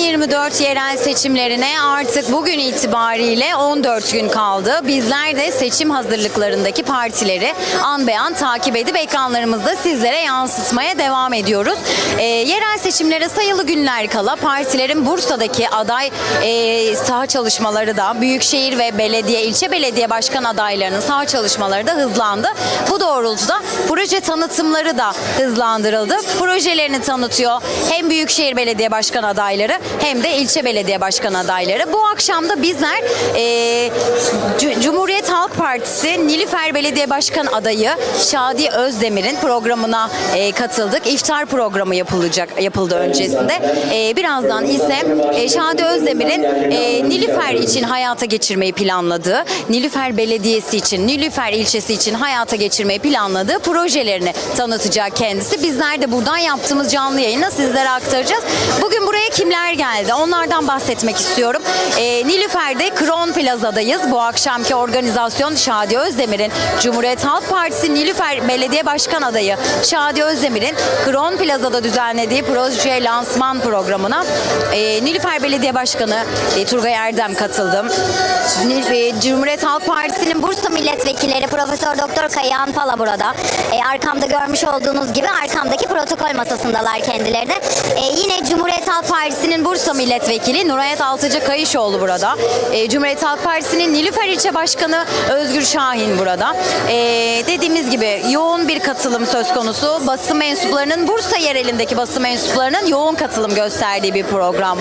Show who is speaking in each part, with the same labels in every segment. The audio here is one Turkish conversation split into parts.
Speaker 1: 2024 yerel seçimlerine artık bugün itibariyle 14 gün kaldı. Bizler de seçim hazırlıklarındaki partileri an be an takip edip ekranlarımızda sizlere yansıtmaya devam ediyoruz. Ee, yerel seçimlere sayılı günler kala partilerin Bursa'daki aday e, saha çalışmaları da Büyükşehir ve belediye, ilçe belediye başkan adaylarının saha çalışmaları da hızlandı. Bu doğrultuda proje tanıtımları da hızlandırıldı. Projelerini tanıtıyor hem Büyükşehir Belediye Başkan adayları hem de ilçe belediye başkan adayları. Bu akşam da bizler e, Cumhuriyet Halk Partisi Nilüfer Belediye Başkan adayı Şadi Özdemir'in programına e, katıldık. İftar programı yapılacak yapıldı öncesinde. E, birazdan ise e, Şadi Özdemir'in e, Nilüfer için hayata geçirmeyi planladığı, Nilüfer Belediyesi için, Nilüfer ilçesi için hayata geçirmeyi planladığı projelerini tanıtacak kendisi. Bizler de buradan yaptığımız canlı yayını sizlere aktaracağız. Bugün buraya kimler geldi? Onlardan bahsetmek istiyorum. E, Nilüfer'de Kron Plaza'dayız. Bu akşamki organizasyon Şadi Özdemir'in Cumhuriyet Halk Partisi Nilüfer Belediye Başkan adayı Şadi Özdemir'in Kron Plaza'da düzenlediği proje lansman programına e, Nilüfer Belediye Başkanı e, Turgay Erdem katıldım. Nil- e, Cumhuriyet Halk Partisi'nin Bursa
Speaker 2: milletvekilleri Profesör Doktor Kayahan Pala burada. E, arkamda görmüş olduğunuz gibi arkamdaki protokol masasındalar kendileri de. E, yine
Speaker 1: Cumhuriyet Halk Partisi'nin Bursa Milletvekili Nurayet Altıcı Kayışoğlu burada. E, Cumhuriyet Halk Partisi'nin Nilüfer İlçe Başkanı Özgür Şahin burada. E, dediğimiz gibi yoğun bir katılım söz konusu. Basın mensuplarının Bursa yerelindeki basın mensuplarının yoğun katılım gösterdiği bir program.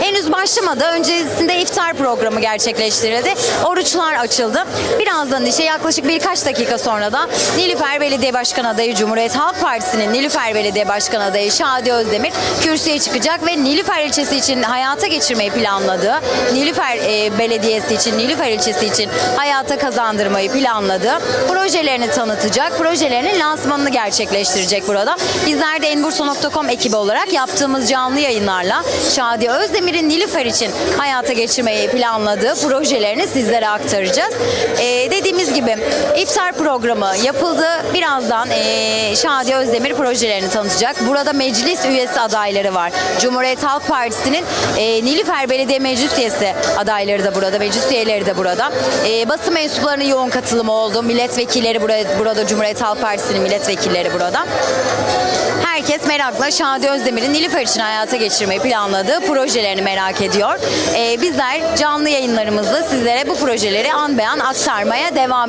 Speaker 1: Henüz başlamadı. Öncesinde iftar programı gerçekleştirildi. Oruçlar açıldı. Birazdan işte yaklaşık birkaç dakika sonra da Nilüfer Belediye Başkan adayı Cumhuriyet Halk Partisi'nin Nilüfer Belediye Başkan adayı Şadi Özdemir kürsüye çıkacak ve Nilüfer ilçesi için hayata geçirmeyi planladığı, Nilüfer e, Belediyesi için, Nilüfer ilçesi için hayata kazandırmayı planladığı projelerini tanıtacak, projelerinin lansmanını gerçekleştirecek burada. Bizler de enbursa.com ekibi olarak yaptığımız canlı yayınlarla Şadi Özdemir'in Nilüfer için hayata geçirmeyi planladığı projelerini sizlere aktaracağız. E, dediğimiz gibi iftar programı yapıldı. Birazdan e, Şadi Özdemir projelerini tanıtacak. Burada meclis üyesi adayları var. Cumhuriyet Halk Partisi'nin e, Nilüfer Belediye Meclis Üyesi adayları da burada, meclis üyeleri de burada. E, basın mensuplarının yoğun katılımı oldu. Milletvekilleri burada, burada Cumhuriyet Halk Partisi'nin milletvekilleri burada. Herkes merakla Şadi Özdemir'in Nilüfer için hayata geçirmeyi planladığı projelerini merak ediyor. Ee, bizler canlı yayınlarımızda sizlere bu projeleri an be an aktarmaya devam ediyoruz.